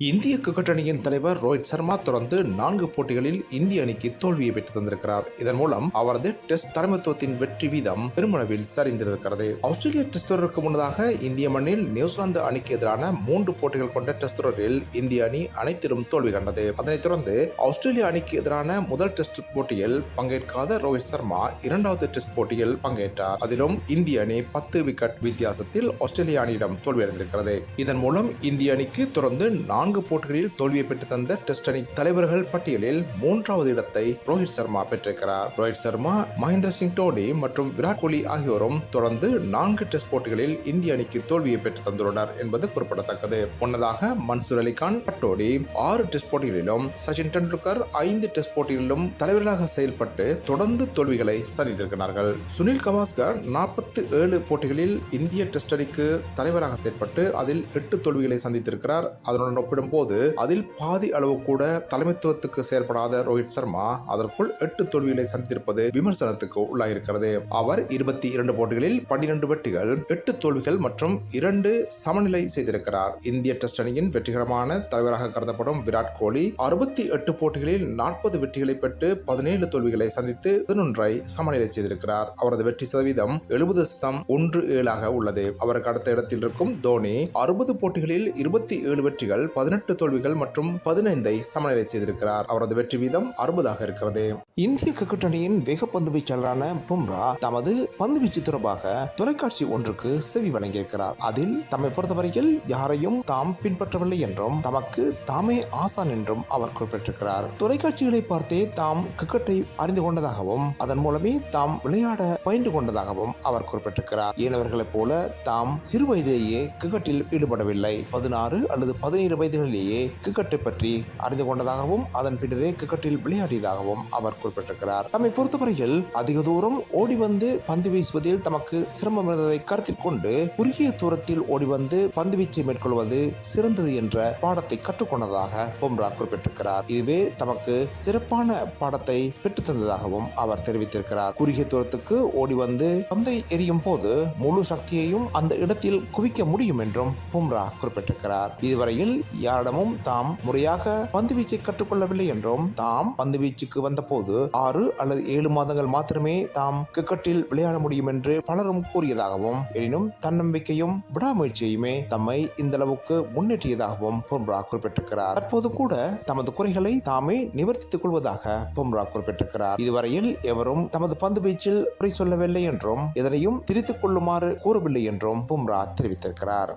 இந்திய கிரிக்கெட் அணியின் தலைவர் ரோஹித் சர்மா தொடர்ந்து நான்கு போட்டிகளில் இந்திய அணிக்கு தோல்வியை பெற்று தந்திருக்கிறார். இதன் மூலம் அவரது டெஸ்ட் தலைமைத்துவத்தின் வெற்றி வீதம் பெருமளவில் சரிந்திருக்கிறது. ஆஸ்திரேலிய டெஸ்ட் தொடருக்கு முன்னதாக இந்திய மண்ணில் நியூசிலாந்து அணிக்கு எதிரான மூன்று போட்டிகள் கொண்ட டெஸ்ட் தொடரில் இந்திய அணி அனைத்திலும் தோல்வி கண்டது. அதனைத் தொடர்ந்து ஆஸ்திரேலிய அணிக்கு எதிரான முதல் டெஸ்ட் போட்டியில் பங்கேற்காத ரோஹித் சர்மா இரண்டாவது டெஸ்ட் போட்டியில் பங்கேற்றார். அதிலும் இந்திய அணி பத்து விக்கெட் வித்தியாசத்தில் ஆஸ்திரேலிய அணியிடம் தோல்வியடைந்திருக்கிறது. இதன் மூலம் இந்திய அணிக்கு தொடர்ந்து நான்கு நான்கு போட்டிகளில் தோல்வியை பெற்று தந்த டெஸ்ட் அணி தலைவர்கள் பட்டியலில் மூன்றாவது இடத்தை ரோஹித் சர்மா பெற்றிருக்கிறார். ரோஹித் சர்மா மகேந்திர சிங் டோனி மற்றும் விராட் கோலி ஆகியோரும் தொடர்ந்து நான்கு டெஸ்ட் போட்டிகளில் இந்திய அணிக்கு தோல்வியை பெற்று தந்துள்ளனர் என்பது குறிப்பிடத்தக்கது. முன்னதாக மன்சூர் அலிகான் பட்டோடி ஆறு டெஸ்ட் போட்டிகளிலும் சச்சின் டெண்டுல்கர் ஐந்து டெஸ்ட் போட்டிகளிலும் தலைவர்களாக செயல்பட்டு தொடர்ந்து தோல்விகளை சந்தித்திருக்கிறார்கள். சுனில் கவாஸ்கர் நாற்பத்தி ஏழு போட்டிகளில் இந்திய டெஸ்ட் அணிக்கு தலைவராக செயல்பட்டு அதில் எட்டு தோல்விகளை சந்தித்திருக்கிறார். அதனுடன் ஒப்பிடும்போது அதில் பாதி அளவு கூட தலைமைத்துவத்துக்கு செயல்படாத ரோஹித் சர்மா அதற்குள் எட்டு தோல்விகளை சந்தித்திருப்பது விமர்சனத்துக்கு உள்ளாயிருக்கிறது. அவர் இருபத்தி இரண்டு போட்டிகளில் பன்னிரண்டு வெற்றிகள் எட்டு தோல்விகள் மற்றும் இரண்டு சமநிலை செய்திருக்கிறார். இந்திய டெஸ்ட் அணியின் வெற்றிகரமான தலைவராக கருதப்படும் விராட் கோலி அறுபத்தி எட்டு போட்டிகளில் நாற்பது வெற்றிகளை பெற்று பதினேழு தோல்விகளை சந்தித்து பதினொன்றை சமநிலை செய்திருக்கிறார். அவரது வெற்றி சதவீதம் எழுபது சதம் ஒன்று ஏழாக உள்ளது. அவருக்கு அடுத்த இடத்தில் இருக்கும் தோனி அறுபது போட்டிகளில் இருபத்தி ஏழு வெற்றிகள் பதினெட்டு தோல்விகள் மற்றும் பதினைந்தை சமநிலை செய்திருக்கிறார். அவரது வெற்றி வீதம் அறுபதாக இருக்கிறது. இந்திய கிரிக்கெட் அணியின் வேகப்பந்து வீச்சாளரான பும்ரா தமது பந்து வீச்சு தொடர்பாக தொலைக்காட்சி ஒன்றுக்கு செவி வழங்கியிருக்கிறார். அதில் தம்மை பொறுத்தவரையில் யாரையும் தாம் பின்பற்றவில்லை என்றும் தமக்கு தாமே ஆசான் என்றும் அவர் குறிப்பிட்டிருக்கிறார். தொலைக்காட்சிகளை பார்த்தே தாம் கிரிக்கெட்டை அறிந்து கொண்டதாகவும் அதன் மூலமே தாம் விளையாட பயின்று கொண்டதாகவும் அவர் குறிப்பிட்டிருக்கிறார். ஏனவர்களைப் போல தாம் சிறு வயதிலேயே கிரிக்கெட்டில் ஈடுபடவில்லை. பதினாறு அல்லது பதினேழு வயது வயதுகளிலேயே கிரிக்கெட்டை பற்றி அறிந்து கொண்டதாகவும் அதன் பின்னரே கிரிக்கெட்டில் விளையாடியதாகவும் அவர் குறிப்பிட்டிருக்கிறார். தம்மை பொறுத்தவரையில் அதிக தூரம் ஓடி வந்து பந்து வீசுவதில் தமக்கு சிரமம் இருந்ததை கருத்தில் கொண்டு குறுகிய தூரத்தில் ஓடி வந்து பந்து வீச்சை மேற்கொள்வது சிறந்தது என்ற பாடத்தை கற்றுக்கொண்டதாக பும்ரா குறிப்பிட்டிருக்கிறார். இதுவே தமக்கு சிறப்பான பாடத்தை பெற்றுத்தந்ததாகவும் அவர் தெரிவித்திருக்கிறார். குறுகிய தூரத்துக்கு ஓடி வந்து பந்தை எரியும் போது முழு சக்தியையும் அந்த இடத்தில் குவிக்க முடியும் என்றும் பும்ரா குறிப்பிட்டிருக்கிறார். இதுவரையில் யாரிடமும் தாம் முறையாக பந்து வீச்சை கற்றுக்கொள்ளவில்லை என்றும் தாம் பந்து வீச்சுக்கு வந்தபோது ஆறு அல்லது ஏழு மாதங்கள் மாத்திரமே தாம் கிரிக்கெட்டில் விளையாட முடியும் என்று பலரும் கூறியதாகவும் எனினும் தன்னம்பிக்கையும் விடாமுயற்சியுமே தம்மை இந்த அளவுக்கு முன்னேற்றியதாகவும் பும்ரா குறிப்பிட்டிருக்கிறார். தற்போது கூட தமது குறைகளை தாமே நிவர்த்தித்துக் கொள்வதாக பும்ரா குறிப்பிட்டிருக்கிறார். இதுவரையில் எவரும் தமது பந்து வீச்சில் குறை சொல்லவில்லை என்றும் எதனையும் திரித்துக் கொள்ளுமாறு கூறவில்லை என்றும் பும்ரா தெரிவித்திருக்கிறார்.